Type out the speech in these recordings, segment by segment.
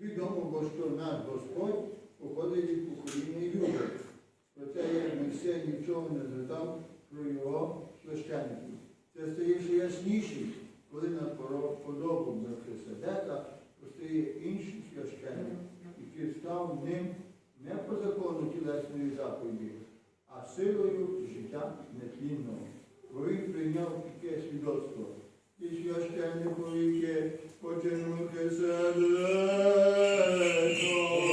Відомо, бо що наш Господь походить від покоління Юда. Проте як Мойсей нічого не звертав про його священників. Це стає ще ясніше, коли на подобу Мелхиседека постає інший священник, який став ним не по закону тілесної заповіді, а силою життя нетлінного. Бо він прийняв таке свідоцтво. І священникові починув Хеседеко. Мудрість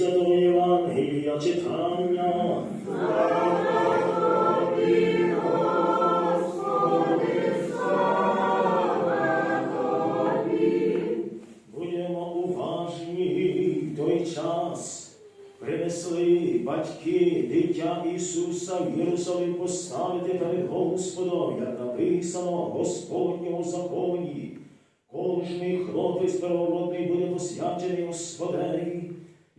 святого Євангелія читання. Будемо уважні в той час. Принесли батьки дитя Ісуса в Єрусалим поставити перед Господом, як написано в Господньому законі. Кожний хлопець первородний буде посвячений Господеві,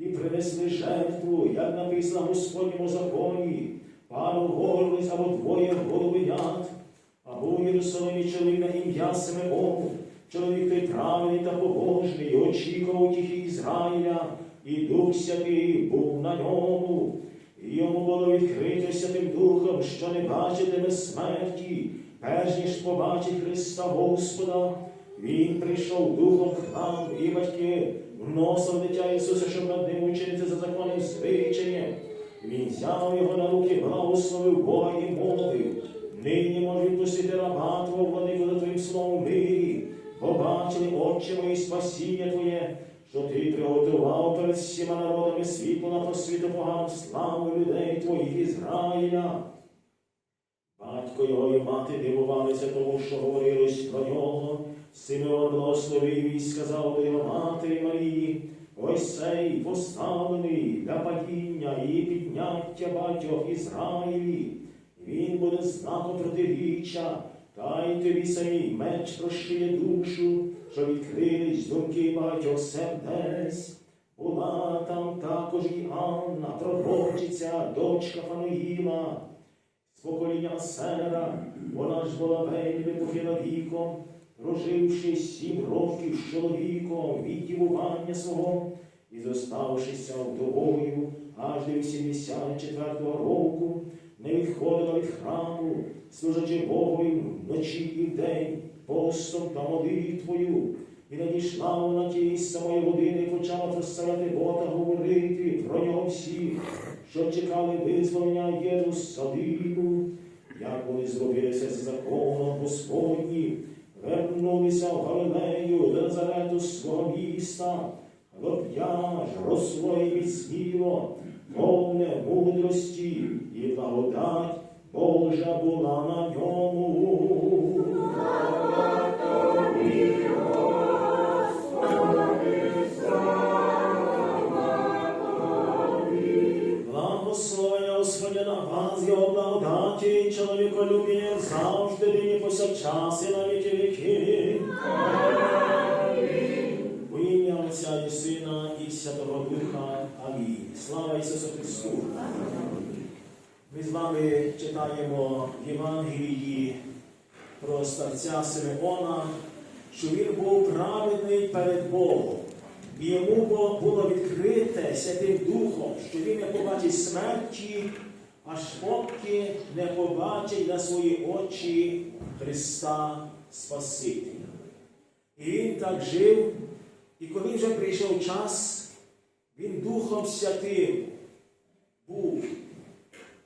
і принесли жертву, як написано в Господньому законі, пару горлиць або двоє головенят, або в Єрусалимі чоловік на ім'я Симеон, чоловік той правильний та побожний, очікував тихі Ізраїля, і Дух Святий був на ньому. І йому було відкрито Святим Духом, що не бачитиме смерті, перш ніж побачить Христа Господа. Він прийшов духом в храм, і батьки вносив дитя Ісуса, щоб над ним учинити за законним звичаєм. Він взяв його на руки, благословив Бога і мовив. Нині може відпустити раба Твого, владику, за Твоїм словом мирі. Побачили, Отче мої, спасіння Твоє, що Ти приготував перед всіма народами світло на просвіту погану славу людей Твоїх Ізраїля. Батько його і мати дивувалися тому, що говорилось про нього. Симеон благословив і сказав до його матері Марії, ось цей поставлений для падіння і підняття батьох Ізраїлі. Він буде знаком протиріччя, та й тобі самій меч прощує душу, що відкрились думки багатьох сердець. Була там також і Анна, пророчиця, дочка Фануїла, з покоління Асера, вона ж була вельми похила віком, проживши сім років з чоловіком від дівування свого і зоставшися вдовою аж до 84-го року, не відходила від храму, служачи Богові вночі і вдень, постом та молитвою. І надійшла вона тієї самої години і почала прославляти Бога говорити про нього всі, що чекали визволення Єрусалиму, як вони зробилися з законом Господнім, вернулися в Галилею до Назарету свого міста, хлоп'я росло і міцніло, повне мудрості і благодать Божа була на ньому. Завжди нині повсякчас і на віки віки. У ім'я Отця і Сина і Святого Духа. Амінь. Слава Ісусу Христу! Ми з вами читаємо в Євангелії про старця Симеона, що він був праведний перед Богом. І йому було відкрите Святим Духом, що він не побачить смерті, аж поки не побачить на свої очі Христа Спасителя. І він так жив, і коли вже прийшов час, він Духом Святим був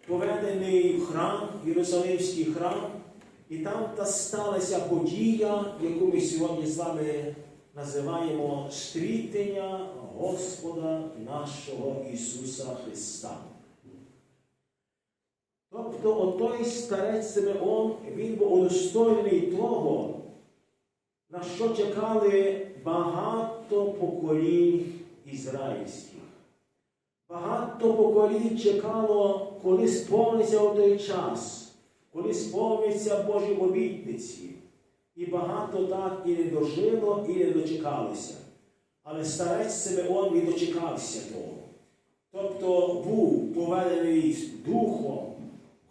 поведений в храм, Єрусалимський храм, і там та сталася подія, яку ми сьогодні з вами називаємо стрітення Господа нашого Ісуса Христа. Тобто отой старець Симеон, він був удостоєний того, на що чекали багато поколінь ізраїльських. Багато поколінь чекало, коли сповниться той час, коли сповниться Божі обітниці. І багато так і не дожило, і не дочекалося. Але старець Симеон він дочекався того. Тобто був поведений духом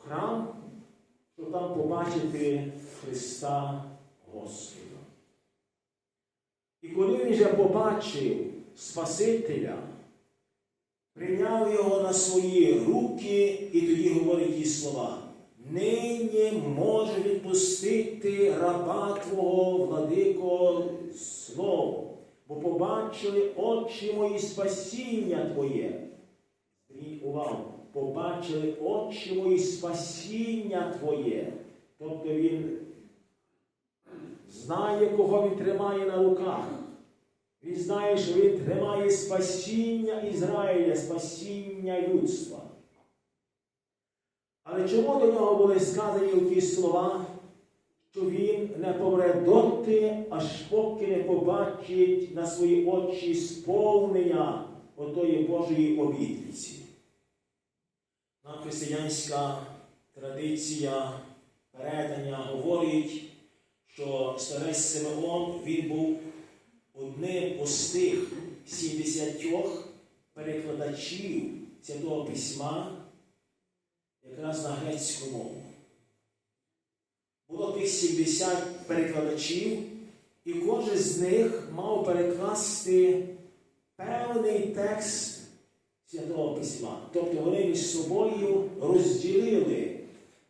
храм, щоб там побачити Христа Господа. І коли він вже побачив Спасителя, прийняв його на свої руки і тоді говорить ті слова. Нині може відпустити раба Твого, владико, слово, бо побачили очі мої спасіння Твоє. Зверніть увагу, побачили очі мої спасіння Твоє. Тобто він знає, кого він тримає на руках. Він знає, що він тримає спасіння Ізраїля, спасіння людства. Але чому до нього були сказані ті слова, що він не помре доти, аж поки не побачить на свої очі сповнення отої Божої обітниці? Християнська традиція передання говорить, що старець Симеон він був одним із тих 70 перекладачів Святого Письма якраз на грецьку мову. Було тих 70 перекладачів, і кожен з них мав перекласти певний текст Святого Письма. Тобто вони між собою розділили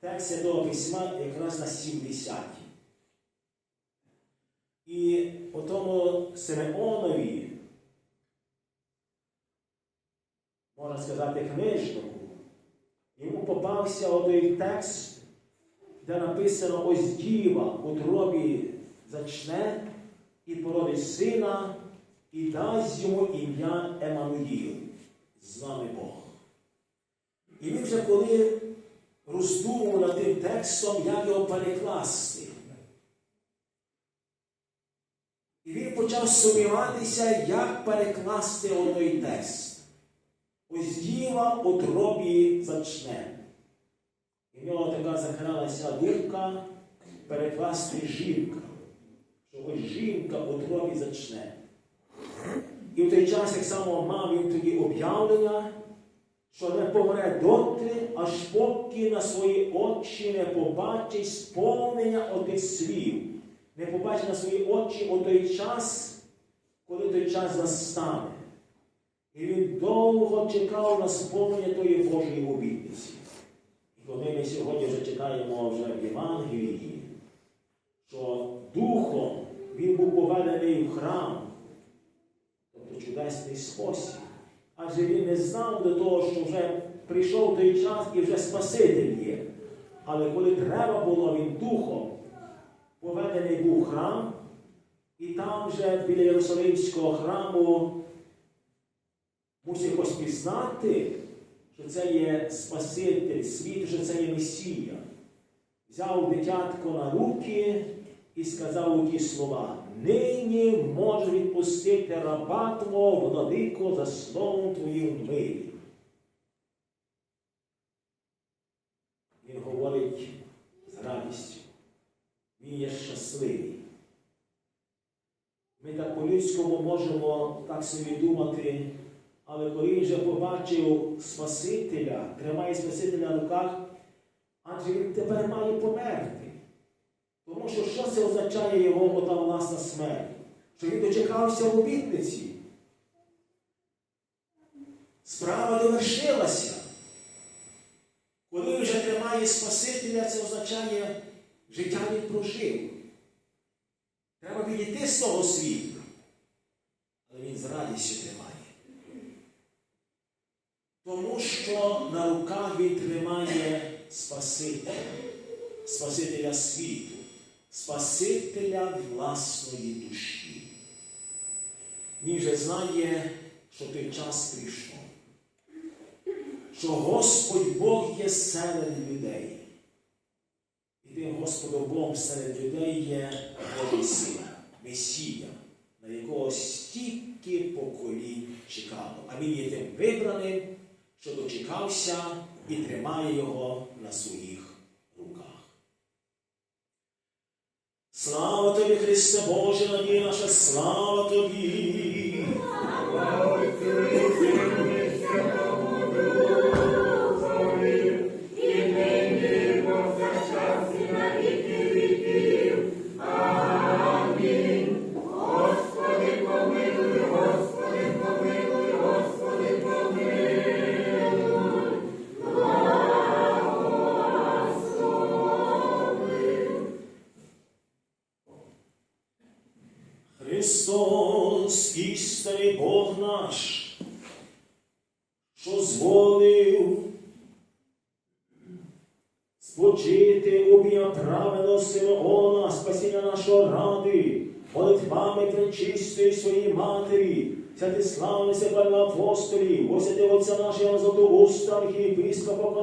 текст Святого Письма якраз на 70. І по тому Симеонові, можна сказати, книжнику, йому попався один текст, де написано ось діва у тробі зачне і породить сина, і дасть йому ім'я Еммануїл, з нами Бог. І він вже коли роздумував над тим текстом, як його перекласти. І він почав сумніватися, як перекласти отой текст. Ось діва у тробі зачне. І в нього така закралася думка перекласти жінка. Що ось жінка у тробі зачне. І в той час, як само мав він тоді об'явлення, що не помре доти, аж поки на свої очі не побачить сповнення отих слів, не побачить на свої очі у той час, коли той час настане. І він довго чекав на сповнення тої Божої обітниці. І коли ми сьогодні вже читаємо вже в Євангелії, що духом він був поведений в храм, чудесний спосіб. Адже він не знав до того, що вже прийшов той час і вже Спаситель є. Але коли треба було, він духом поведений був храм, і там вже біля Єрусалимського храму мусив хтось що це є Спаситель світу, що це є Месія. Взяв дитятко на руки і сказав у ті слова: Нині можу відпустити раба твого, владико, за словом твоїм мирі. Він говорить з радістю. Він є щасливий. Ми так по-людському можемо так собі думати, але коли він вже побачив Спасителя, тримає Спасителя в руках, адже він тепер має померти. Тому що що це означає його ота власна смерть? Що він дочекався обітниці. Справа довершилася. Коли вже тримає Спасителя, це означає, життя він прожив. Треба відійти з того світу. Але він з радістю тримає. Тому що на руках він тримає Спасителя, Спасителя світу, Спасителя власної душі. Він же знає, що той час прийшов, що Господь Бог є серед людей. І тим Господом Богом серед людей є Божий син, Месія, на якого стільки поколінь чекало. А він є тим вибраним, що дочекався і тримає його на своїх руках. Слава тобі, Христе Боже, надія наша, слава тобі!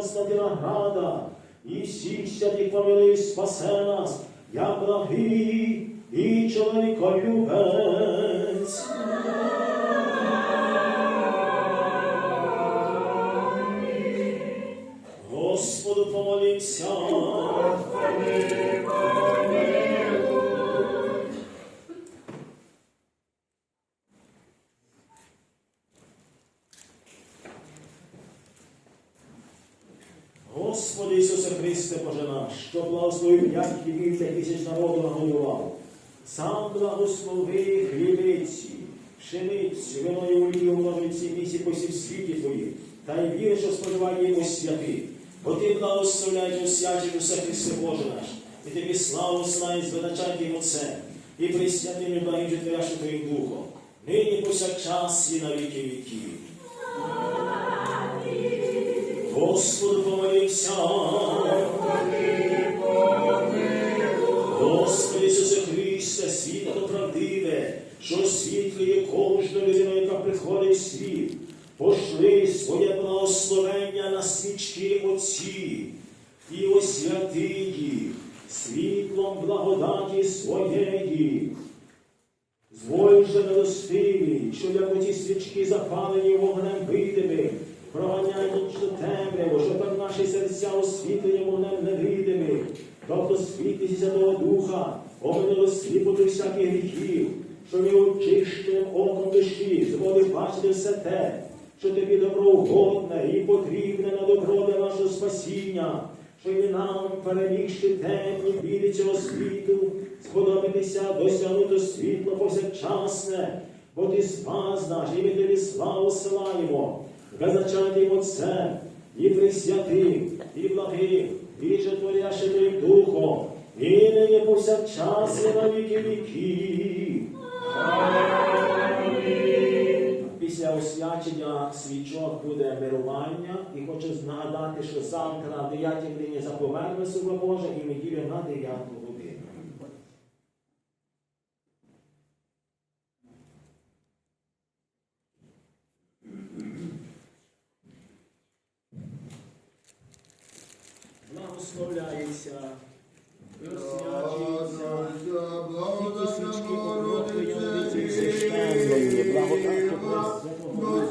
Константина Града, і всіх святих помилуй спасе нас, як благий і чоловіколюбець. Господу помолимся. Тисяч народу нагодував. Сам благослови хлібиці, пшеницю, вино і олію цій місці по всім світі Твої, та й вір, що споживає його святи. Бо Ти благословляєш освячень усе Христе Боже наш, і тобі славу славі звеличати йому це, і присвятим і благим житвяши Твоїм Духом, нині повсякчас і на віки віків. Господу помолився. Що освітлює кожну людину, яка приходить в світ. Пошли своє благословення на свічки Отці і освяти їх світлом благодаті своєї. Зволь же милостиві, що як оті свічки запалені вогнем видимим, проганяють нічну темряву, що так наші серця освітлені вогнем невидимим, тобто світлі Святого Духа, оминули сліпоту всяких гріхів, що ми очищеним оком душі змогли бачити все те, що тобі доброугодне і потрібне на добро для нашого спасіння, що і нам, перемігши темні біди цього світу, сподобатися досягнути світло повсякчасне, бо ти спас наш, і ми тобі славу силаємо, безначальним Отцем, і присвятим, і благим, і четворяще Твоїм Духом, і нині повсякчас і на віки віків. Після освячення свічок буде мирування і хочу нагадати, що завтра на 9 годині заповерне Слово Боже і неділя на 9 годину. Благословляється. Благодатки Діва,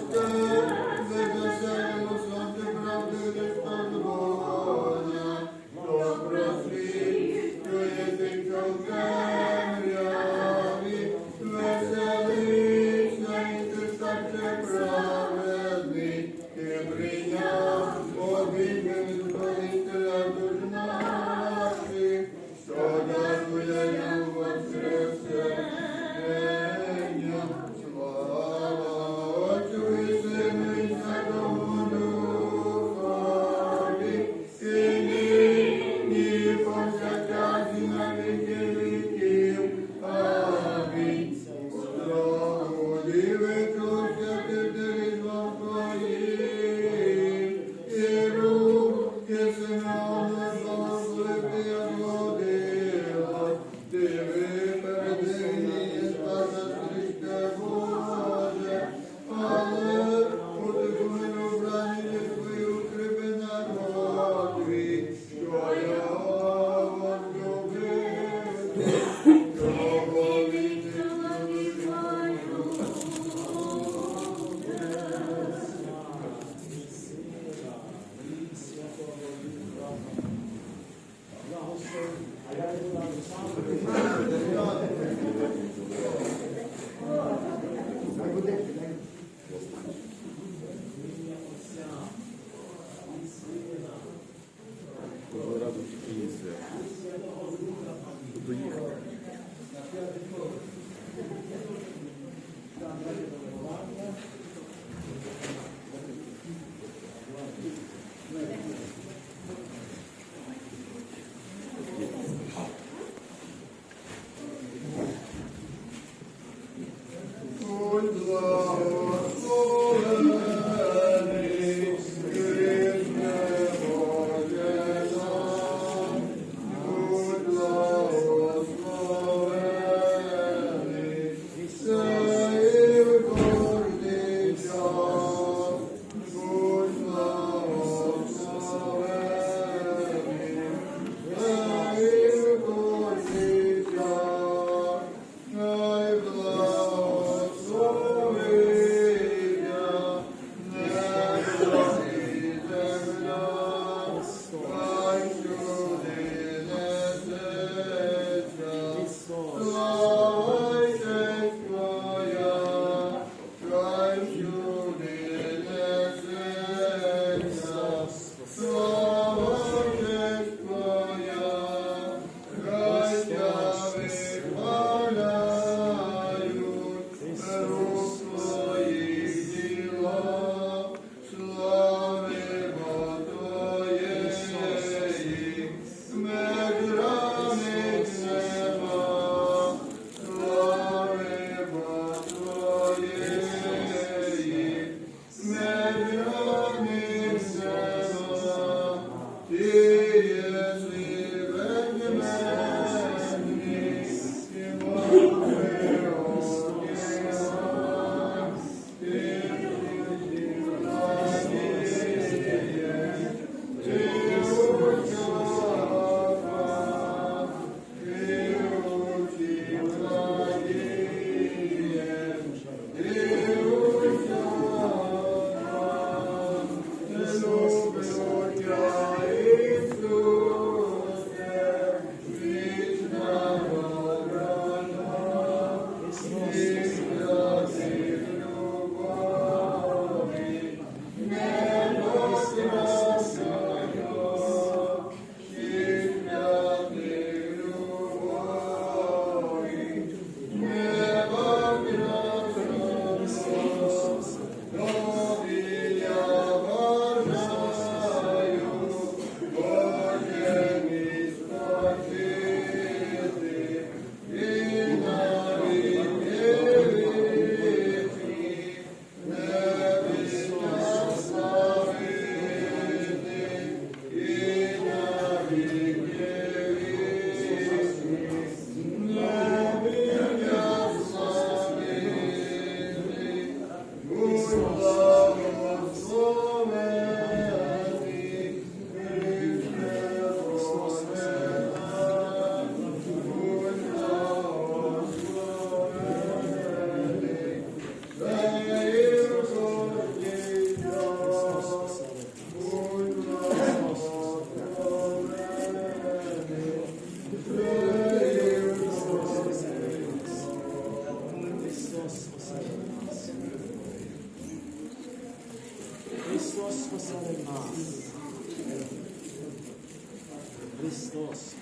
Christos.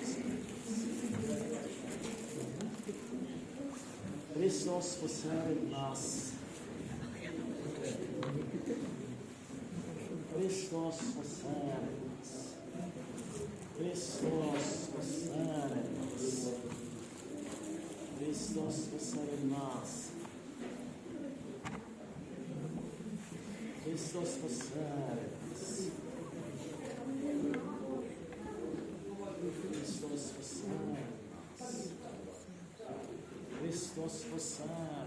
Christos possui nas. Christos possui nas. Christos possui nas. Christos possui nas. Christos possui Estou a sua.